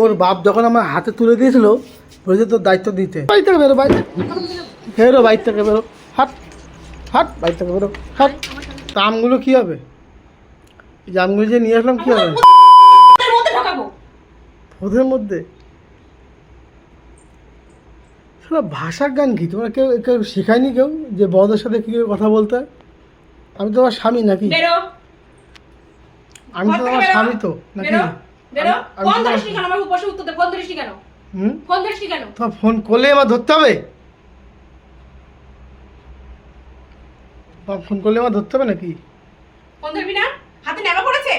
তোর বাপ যখন আমার হাতে তুলে দিয়েছিল বলেছে তোর দায়িত্ব দিতে। বাড়ি থেকে বেরো বাড়ি বেরো বাড়ি থেকে বেরো হাট হাট বাড়ি থেকে বেরো হাট। তা আমগুলো কী হবে? এই যে আমগুলো যে নিয়ে আসলাম কী হবে? ওদের মধ্যে সারা ভাষার গান কি? তোমরা কেউ কেউ শেখায়নি কেউ যে বড়দের সাথে কী কথা বলতে আমি তোমার স্বামী নাকি? আমি তো তোমার স্বামী তো নাকি? বেরো। ফোন কেন? আমার উপসে উত্তর দে। ফোন ধরিসনি কেন? হুম? ফোন ধরিসনি কেন? তোমার ফোন করলে আমার ধরতে হবে? ফোন করলে আমার ধরতে হবে নাকি? ফোন ধরবি না? হাতে নেবা পড়েছে?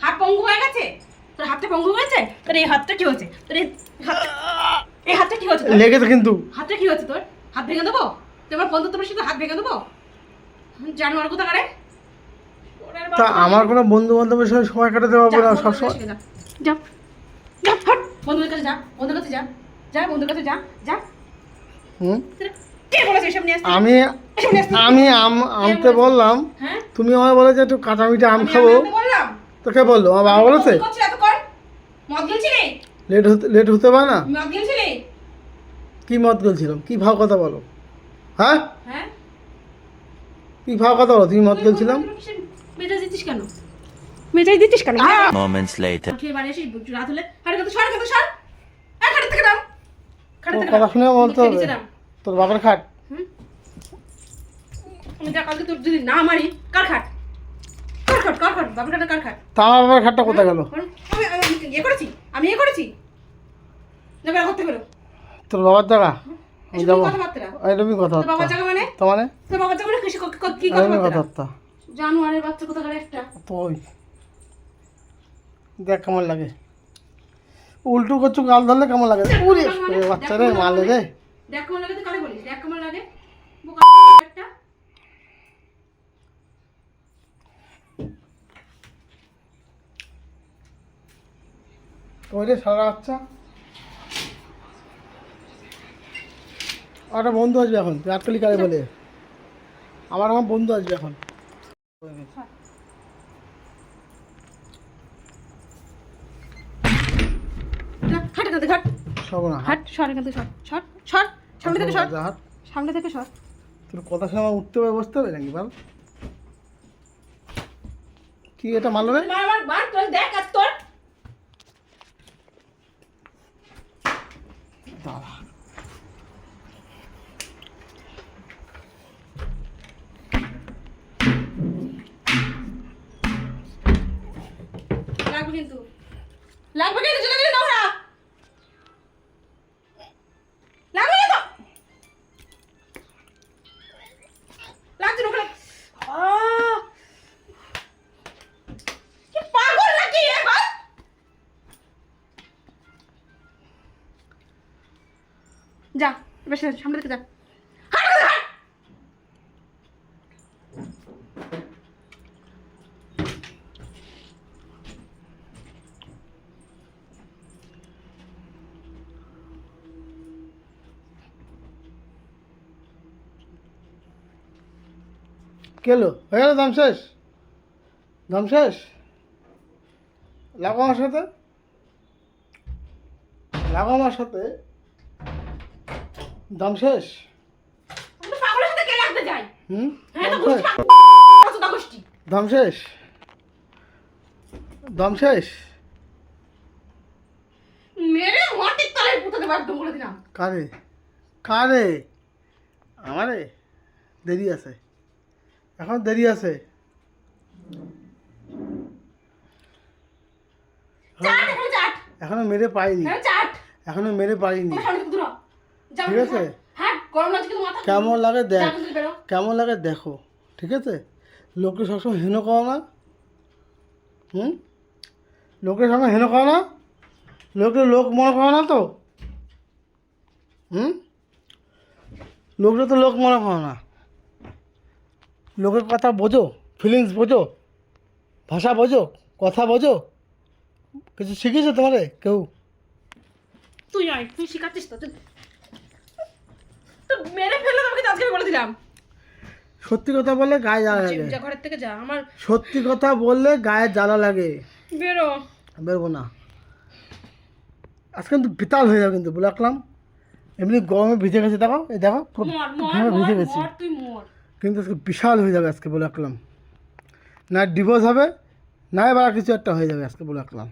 হাত পঙ্গু হয়ে গেছে? তোর হাতটা পঙ্গু হয়েছে? তোর এই হাতটা কি হয়েছে? তোর এই হাতটা এই হাতটা কি হয়েছে লেগেছে কিন্তু। হাতটা কি হয়েছে তোর? হাত ভেঙে দেবো? তোমার বন্ধু তোমার সাথে হাত ভেঙে দেবো? জানোয়ার কোথা করে তা আমার কোনো বন্ধু বান্ধবের সঙ্গে সময় কাটাতে পারব না সবসময়? যা যা হট বন্ধুদের কাছে যা বন্ধুদের কাছে যা যা বন্ধুদের কাছে যা যা। হুম? কে বলেছে এসব নিয়ে আসতে? আমি? আমি আম আনতে বললাম হ্যাঁ? তুমি আমায় বলে যে একটু কাঁচা মিঠে আম খাব। তোকে বলল আমার বাবা বলেছে? লেট হতে লেট হতে পারে না। কি মত গেলছিলাম? কি ভাব কথা বলো? হ্যাঁ? হ্যাঁ? কি ভাব কথা বলো? তুমি মত গেলছিলাম? কেন? মেজাজ দিচ্ছিস কেন? Moments later. খেয়ে বাড়ি এসে রাত হলে হাড়ে কত সর কত সর! আর খাটের থেকে নাম। তোর থেকে কথা শুনে বলতে। তোর বাবার খাট। হুম? আমি যা কালকে তোর যদি না মারি কার খাট? কার খাট কার খাট? বাবার খাটে কার খাট? তা আমার বাবার খাটটা কোথায় গেল? আমি ইয়ে করেছি? আমি ইয়ে করেছি? না বেরো করতে বেরো তোর বাবার জায়গা? আমি যাব। এরকমই তোর বাবার জায়গা মানে? তো মানে? তোর বাবার জায়গা মানে কি কথাবার্তা? জানুয়ারের বাচ্চা কোথাকার একটা? তো ওই দেখ কেমন লাগে। উল্টু করছ গাল ধরলে কেমন লাগে? বাচ্চা রে মালে রে। দেখ কেমন লাগে তুই কারে বলিস? দেখ কেমন লাগে? একটা। ওই রে সারা বাচ্চা। একটা বন্ধু আসবে এখন আটকালি কারে বলে। আমার আমার বন্ধু আসবে এখন যা, হাট এখান থেকে হাট। সব না হাট। সর এখান থেকে সর সর সর সামনে থেকে সর। সামনে থেকে সর। তোর কথা শুনে উঠতে হবে বসতে হবে নাকি? বল। কি এটা মারলো রে? মার মার তোর দেখ আর তোর। দাঁড়া। লাগবে কিন্তু। লাগবে কিন্তু চলে গেলে নোংরা। এবার সামনে থেকে যা। কেলো হয়ে গেল দাম শেষ? লাগো আমার সাথে। লাগো আমার সাথে। দাম শেষ? আমি তো পাগলের সাথে কে লাগতে যাই হুম? হ্যাঁ তো দাম শেষ? দাম শেষ? দাম শেষ? মেরে মাটির তলায় পুঁতে দেবো একদম বলে দিলাম। কারে? কারে? আমারে? দেরি আছে। এখন দেরি আছে। এখনও মেরে পাইনি। এখনও মেরে পাইনি। ঠিক আছে। হ্যাঁ কেমন লাগে দেখ কেমন লাগে দেখো ঠিক আছে? লোকে সবসময় হেন করো না। হুম? লোকের সঙ্গে হেন করো না। লোকে লোক মনে করো না তো। হুম? লোকটা তো লোক মনে করো না। লোকের কথা বোঝো ফিলিংস বোঝো ভাষা বোঝো কথা বোঝো। কিছু শিখেছো তোমারে কেউ? তুই আয় তুই শিখাচ্ছিস তো তুই- তো মেরে ফেললে তোমাকে আজকে বলে দিলাম। সত্যি কথা বললে গায়ে জ্বালা লাগে। যা ঘরের থেকে যা আমার সত্যি কথা বললে গায়ে জ্বালা লাগে। বেরো। বেরবো না। আজকে কিন্তু বিতাল হয়ে যাবে কিন্তু বলে রাখলাম এমনি গরমে ভিজে গেছে দেখো এই দেখো ঘেমে ভিজে গেছি। কিন্তু আজকে বিশাল হয়ে যাবে আজকে বলে রাখলাম না ডিভোর্স হবে না এবার কিছু একটা হয়ে যাবে আজকে বলে রাখলাম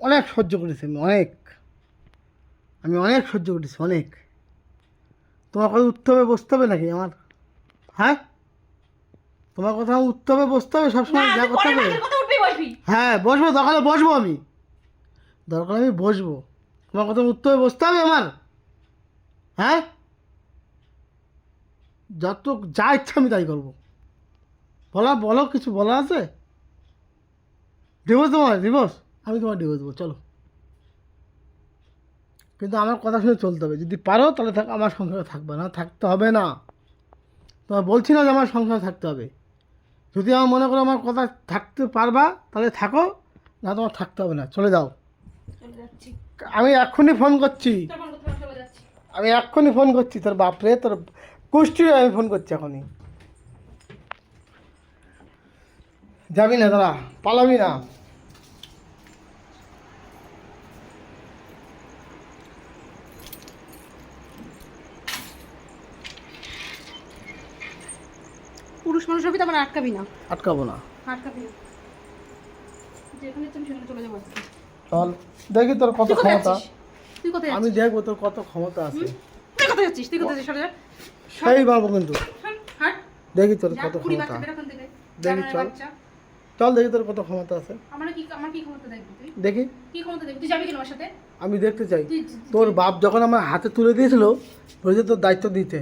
অনেক সহ্য করেছি আমি অনেক। আমি অনেক সহ্য করেছি অনেক। তোমার কথা উঠতে হবে বসতে হবে নাকি আমার? হ্যাঁ? তোমার কথা উঠতে হবে বসতে হবে সবসময় যা করতে হবে হ্যাঁ বসবো দরকারে বসবো আমি। দরকার আমি বসবো। তোমার কথা উঠতে হবে বসতে হবে আমার? হ্যাঁ? যত যা ইচ্ছা আমি তাই করব। বলা বলো কিছু বলা আছে? ডিভোর্স তোমার ডিভোর্স আমি তোমার ডিভোর্স দেবো চলো। কিন্তু আমার কথা শুনে চলতে হবে। যদি পারো তাহলে থাক আমার সংসারে থাকবে না থাকতে হবে না। তোমার বলছি না যে আমার সংসারে থাকতে হবে। যদি আমার মনে করো আমার কথা থাকতে পারবা তাহলে থাকো না তোমার থাকতে হবে না। চলে যাও। আমি এক্ষুনি ফোন করছি। আমি এক্ষুনি ফোন করছি তোর বাপরে তোর কুষ্টি আমি ফোন করছি এখনই। যাবি না দাদা পালাবি না। আমার আটকাবি না। আটকাবো না। আটকাবি না। যেখানে তুমি সেখানে চলে যাব চল দেখি তোর কত ক্ষমতা। তুই কোথায় আমি দেখব তোর কত ক্ষমতা আছে। তুই কোথায় যাচ্ছিস? তুই কোথায় যাচ্ছিস? যা। সেই পারব কিন্তু। দেখি তোর কত ক্ষমতা। দেখি, চল। চল দেখি তোর কত ক্ষমতা আছে। আমার কি আমার কি ক্ষমতা দেখবি তুই? দেখি। কি ক্ষমতা দেখবি? তুই যাবি কেন আমার সাথে? আমি দেখতে চাই। তোর বাপ যখন আমার হাতে তুলে দিয়েছিল বলেছে তোর দায়িত্ব দিতে।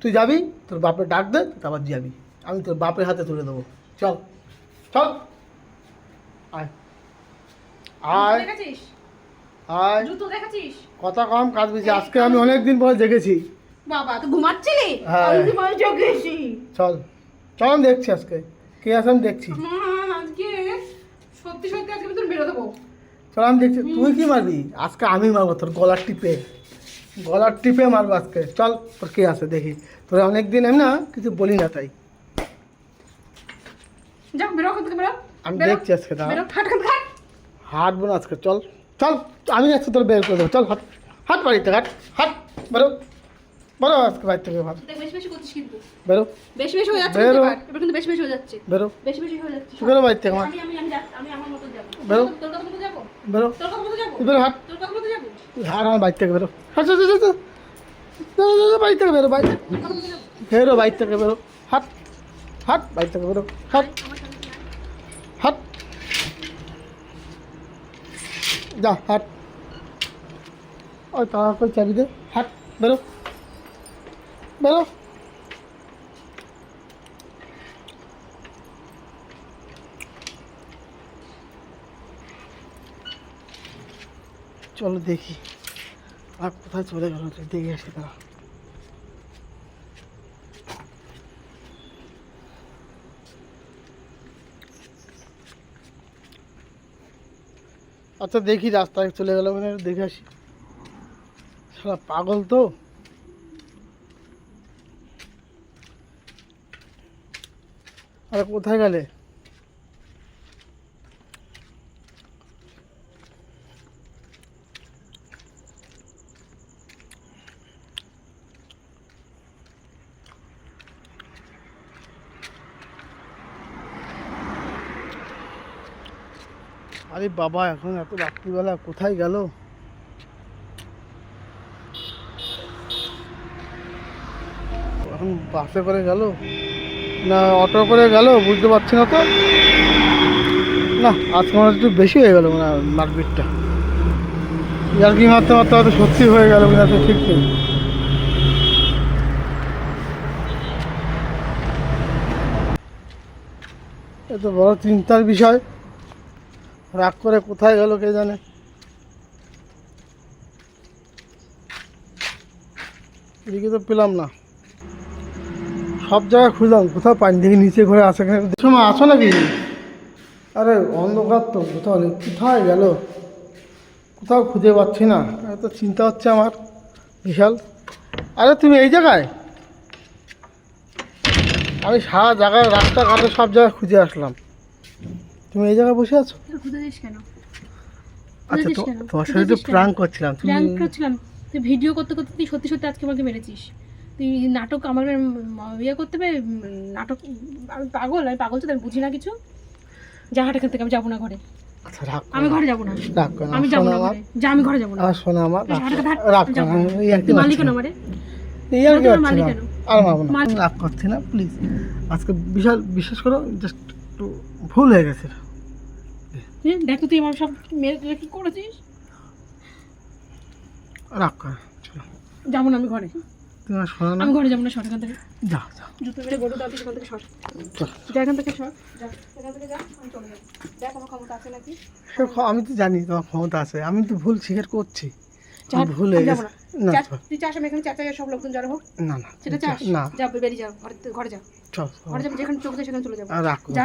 তুই যাবি তোর বাপের ডাক দে তারপর যাবি। আমি তোর বাপের হাতে তুলে দেবো। চল চল। আয়। আয়। আয়। জুতো দেখাচ্ছিস? কথা কম কাজ বেশি। আজকে আমি অনেক দিন পরে জেগেছি। বাবা তুই ঘুমাচ্ছিলি। আমি ঘুমাই জগেছি। চল। চল আমি দেখছি আজকে। কে আছে আমি দেখছি। আজকে সত্যি সত্যি আজকে তোর বেরো দেবো। চল আমি দেখছি। তুই কি মারবি? আজকে আমি মারবো তোর গলার টিপে। গলার টিপে মারবো আজকে। চল তোর কে আছে দেখি। তোর অনেক দিন আমি না কিছু বলি না তাই। যাও বেরো ওখান থেকে বেরো। আমি দেখছি আজকে দাঁড়া। বেরো হাট খান খাট হাঁটবো না আজকে চল চল আমি আজকে তোর বের করে দেবো চল হাট হাট বাড়িতে হাট হাট বেরো। বেরো আজকে বাড়ি থেকে ভাত দেখ বেশি বেশি করছিস কিন্তু। বেরো। বেশি বেশি হয়ে যাচ্ছে বেরো। কিন্তু এবার। এবার কিন্তু বেশি বেশি হয়ে যাচ্ছে। বেরো। বেশি বেশি হয়ে যাচ্ছে। তুই বেরো বাড়ি থেকে আমার আমি আমি আমি যাচ্ছি, আমি আমার মতো যাব। বেরো। তোর কথা মতো যাব? বেরো। তোর কথা মতো যাব? তুই বেরো হাট। তোর কথা মতো যাব? তুই হাট আমার বাড়ি থেকে বেরো। হাট হাট, হাট, হাট, হাট। বেরো, বেরো, বেরো, বাড়ি থেকে বেরো বাড়ি থেকে। তোর কথা মতো যাব। বেরো বাড়ি থেকে বেরো। হাট হাট বাড়ি থেকে বেরো। হাট। আমার। হাট। যা, হাট। ওই তাড়া করে চাবি দে। হাট, বেরো। বেরো। চলো দেখি। আর কোথায় চলে গেল? দেখে আসি তারা আচ্ছা দেখি রাস্তায় চলে গেল মানে দেখে আসি। সারা পাগল তো। আরে কোথায় গেলে? আরে বাবা, এখন এত রাত্রিবেলা কোথায় গেল? এখন বাসে করে গেল? না অটো করে গেল? বুঝতে পারছি না তো। না আজকে মনে একটু বেশি হয়ে গেল মানে মারপিটটা। আর কি মারতে মারতে হয়তো সত্যি হয়ে গেল কিনা তো ঠিক নেই। এ তো বড় চিন্তার বিষয়। রাগ করে কোথায় গেল কে জানে? এদিকে তো পেলাম না। সব জায়গায় খুঁজলাম, কোথাও পানি দেখি নিচে ঘরে আসে সময় আসো নাকি? আরে, অন্ধকার তো, কোথাও নেই। কোথায় গেল? কোথাও খুঁজে পাচ্ছি না। এত চিন্তা হচ্ছে আমার। বিশাল। আরে, তুমি এই জায়গায়? আমি সারা জায়গায় রাস্তাঘাটে সব জায়গায় খুঁজে আসলাম। তুমি এই জায়গায় বসে আছো? কেন? আচ্ছা? তোমার সাথে তো প্রাঙ্ক করছিলাম তুমি করছিলাম। তুই ভিডিও করতে করতে তুই সত্যি সত্যি আজকে আমাকে মেরেছিস। তুই নাটক আমার ইয়ে করতে হবে নাটক আমি পাগল আমি পাগল তো তাই বুঝি না কিছু। যা হাট এখান থেকে আমি যাব না ঘরে। আচ্ছা রাখ আমি ঘরে যাব না। আমি যাব না যা আমি ঘরে যাব না। আমার মালিক না। আমারে? মালিক কেন? আর মারবো না। রাগ করছি না প্লিজ আজকে বিশাল বিশ্বাস করো জাস্ট একটু ভুল হয়ে গেছে। দেখ তুই আমার সব মেরে কি করেছিস? রাগ কর চলো। যাব না আমি ঘরে। তুমি আমার শোনো না। আমি ঘরে যাব না সর থেকে। যাও যাও জুতো মেরে গরু দাও সেখান থেকে সর। যা এখান থেকে সর। যা এখান থেকে যা আমি চলে যাব দেখ আমার ক্ষমতা আছে নাকি? আমি তো জানি তোমার ক্ষমতা আছে। আমি তো ভুল স্বীকার করছি। যা, ভুল হয়ে গেছে। না। তুই চাস আমি এখানে চাচা সব লোকজন জড়ো হোক? না না সেটা চাস? না। যা বেরিয়ে যা ঘরে ঘরে যা। চল ঘরে যাব যেখানে চোখ দেয় সেখানে চলে যাব। রাখ যা